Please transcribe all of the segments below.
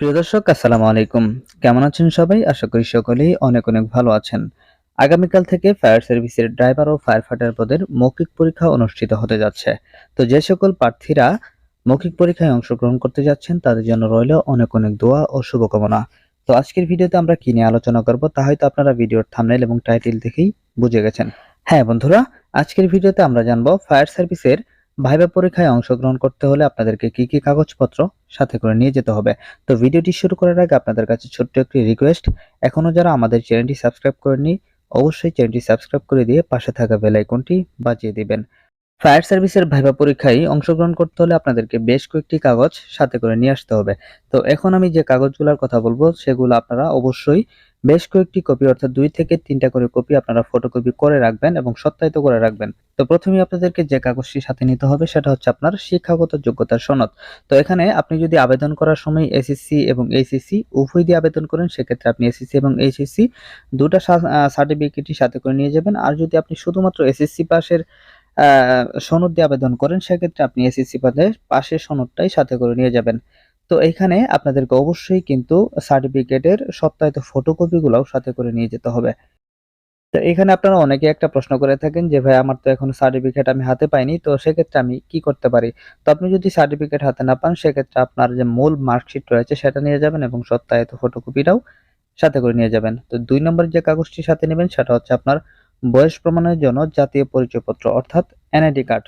প্রিয় দর্শক, আসসালামু আলাইকুম। কেমন আছেন সবাই? আশা করি সকলেই অনেক অনেক ভালো আছেন। আগামীকাল থেকে ফায়ার সার্ভিসের ড্রাইভার ও ফায়ার ফাইটার পদের মৌখিক পরীক্ষা অনুষ্ঠিত হতে যাচ্ছে। তো যে সকল প্রার্থীরা মৌখিক পরীক্ষায় অংশগ্রহণ করতে যাচ্ছেন, তাদের জন্য রইল অনেক অনেক দোয়া ও শুভকামনা। তো আজকের ভিডিওতে আমরা কি নিয়ে আলোচনা করব, তা হয়তো আপনারা ভিডিওর থামনেল এবং টাইটেল দেখেই বুঝে গেছেন। হ্যাঁ বন্ধুরা, আজকের ভিডিওতে আমরা জানব ফায়ার সার্ভিসের ভাইবা পরীক্ষায় অংশগ্রহণ করতে হলে আপনাদেরকে কি কি কাগজপত্র সাথে করে নিয়ে যেতে হবে? তো ভিডিওটি শুরু করার আগে আপনাদের কাছে ছোট্ট একটি রিকোয়েস্ট এখনও যারা আমাদের চ্যানেলটি সাবস্ক্রাইব করেননি, অবশ্যই চ্যানেলটি সাবস্ক্রাইব করে দিয়ে পাশে থাকা বেল আইকনটি বাজিয়ে দিবেন। ফায়ার সার্ভিসের ভাইবা পরীক্ষায় অংশগ্রহণ করতে হলে আপনাদেরকে বেশ কয়েকটি কাগজ সাথে করে নিয়ে আসতে হবে। তো এখন আমি যে কাগজগুলোর কথা বলব, সেগুলো আপনারা অবশ্যই বেশ কয়েকটি কপি অর্থাৎ দুই থেকে তিনটা করে কপি আপনারা ফটোকপি করে রাখবেন এবং সত্যায়িত করে রাখবেন। তো প্রথমে আপনাদেরকে যে কাগজটি সাথে নিতে হবে সেটা হচ্ছে আপনার শিক্ষাগত যোগ্যতার সনদ। তো এখানে আপনি যদি আবেদন করার সময় এসএসসি এবং এইচএসসি উভয় দিয়ে আবেদন করেন, সেক্ষেত্রে আপনি এসএসসি এবং এইচএসসি দুটা সার্টিফিকেটই সাথে করে নিয়ে যাবেন। আর যদি আপনি শুধুমাত্র এসএসসি পাশের সনদ দিয়ে আবেদন করেন, সেক্ষেত্রে আপনি এসএসসি পাদের পাশের সনদটাই সাথে করে নিয়ে যাবেন। তো এখানে আপনাদেরকে অবশ্যই কিন্তু সার্টিফিকেটের সত্যায়িত ফটোকপিগুলোও সাথে করে নিয়ে যেতে হবে। তো এখানে আপনারা অনেকে একটা প্রশ্ন করে থাকেন যে, ভাই, আমার তো এখন সার্টিফিকেট আমি হাতে পাইনি। তো সেক্ষেত্রে আমি কি করতে পারি? তো আপনি যদি সার্টিফিকেট হাতে না পান, সেক্ষেত্রে আপনার যে মূল মার্কশিট রয়েছে সেটা নিয়ে যাবেন এবং সত্যায়িত ফটোকপিটাও সাথে করে নিয়ে যাবেন। তো দুই নম্বর যে কাগজটি সাথে নেবেন, সেটা হচ্ছে আপনার বয়স প্রমাণের জন্য জাতীয় পরিচয়পত্র, অর্থাৎ এনআইডি কার্ড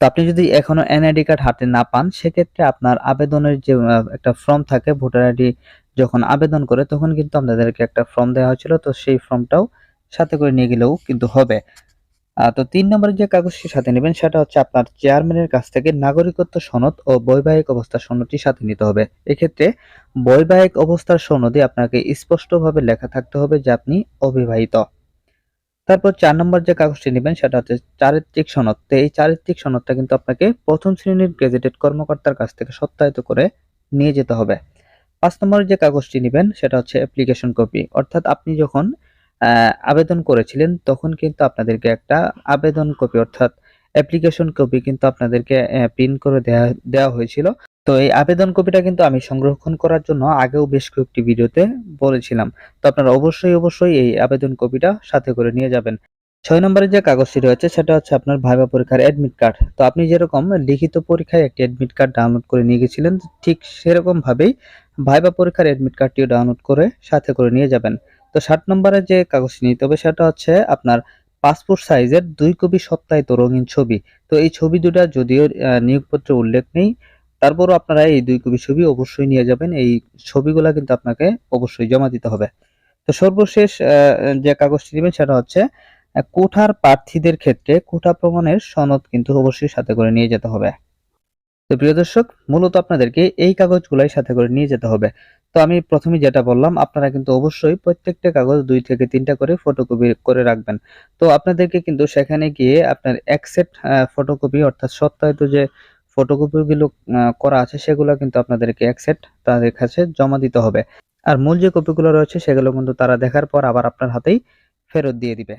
তো আপনি যদি এখনও এনআইডি কার্ড হাতে না পান, সেক্ষেত্রে আপনার আবেদনের যে একটা ফর্ম থাকে, ভোটার আইডি যখন আবেদন করে, তখন কিন্তু আপনাদেরকে একটা ফর্ম দেওয়া হয়েছিল। তো সেই ফর্মটাও সাথে করে নিয়ে গেলেও কিন্তু হবে। তো তিন নম্বরের যে কাগজটি সাথে নেবেন, সেটা হচ্ছে আপনার চেয়ারম্যানের কাছ থেকে নাগরিকত্ব সনদ ও বৈবাহিক অবস্থার সনদটি সাথে নিতে হবে। এক্ষেত্রে বৈবাহিক অবস্থার সনদে আপনাকে স্পষ্টভাবে লেখা থাকতে হবে যে আপনি অবিবাহিত। তারপর চার নম্বর যে কাগজটি নেবেন, সেটা হচ্ছে চারিত্রিক সনদ। তো এই চারিত্রিক সনদটা কিন্তু আপনাকে প্রথম শ্রেণির গেজেটেড কর্মকর্তার কাছ থেকে সত্যায়িত করে নিয়ে যেতে হবে। পাঁচ নম্বরের যে কাগজটি নেবেন, সেটা হচ্ছে অ্যাপ্লিকেশন কপি অর্থাৎ আপনি যখন আবেদন করেছিলেন, তখন কিন্তু আপনাদেরকে একটা আবেদন কপি অর্থাৎ অ্যাপ্লিকেশন কপি কিন্তু আপনাদেরকে প্রিন্ট করে দেওয়া দেওয়া হয়েছিল। তো এই আবেদন কপিটা কিন্তু আমি সংরক্ষণ করার জন্য আগেও বেশ কয়েকটি ভিডিওতে বলেছিলাম। তো আপনারা অবশ্যই অবশ্যই এই আবেদন কপিটা সাথে করে নিয়ে যাবেন। ছয় নম্বরের যে কাগজটি রয়েছে, সেটা হচ্ছে আপনার ভাইবা পরীক্ষার অ্যাডমিট কার্ড তো আপনি যেরকম লিখিত পরীক্ষায় একটি অ্যাডমিট কার্ড ডাউনলোড করে নিয়ে গেছিলেন, ঠিক সেরকম ভাবেই ভাইবা পরীক্ষার অ্যাডমিট কার্ডটিও ডাউনলোড করে সাথে করে নিয়ে যাবেন। তো ষাট নম্বরে যে কাগজটি নিতে হবে সেটা হচ্ছে আপনার পাসপোর্ট সাইজের দুই কপি সত্যায়িত রঙিন ছবি। তো এই ছবি দুটা যদিও নিয়োগপত্রে উল্লেখ নেই, তারপরও আপনারা এই দুই কপি ছবি অবশ্যই নিয়ে যাবেন। এই ছবিগুলা কিন্তু আপনাকে অবশ্যই জমা দিতে হবে। তো সর্বশেষ যে কাগজটি নেবেন সেটা হচ্ছে কোঠার প্রার্থীদের ক্ষেত্রে কোঠা প্রমাণের সনদ কিন্তু অবশ্যই সাথে করে নিয়ে যেতে হবে। তো প্রিয় দর্শক, মূলত আপনাদেরকে এই কাগজগুলাই সাথে করে নিয়ে যেতে হবে। তো আমি প্রথমে যেটা বললাম, আপনারা কিন্তু অবশ্যই প্রত্যেকটা কাগজ দুই থেকে তিনটা করে ফটোকপি করে রাখবেন। তো আপনাদেরকে কিন্তু সেখানে গিয়ে আপনার অ্যাকসেপ্ট ফটোকপি অর্থাৎ সত্যায়িত যে ফটোকপিগুলো করা আছে, সেগুলো কিন্তু আপনাদেরকে অ্যাকসেপ্ট তাদের কাছে জমা দিতে হবে। আর মূল যে কপিগুলো রয়েছে, সেগুলো কিন্তু তারা দেখার পর আবার আপনার হাতেই ফেরত দিয়ে দিবে।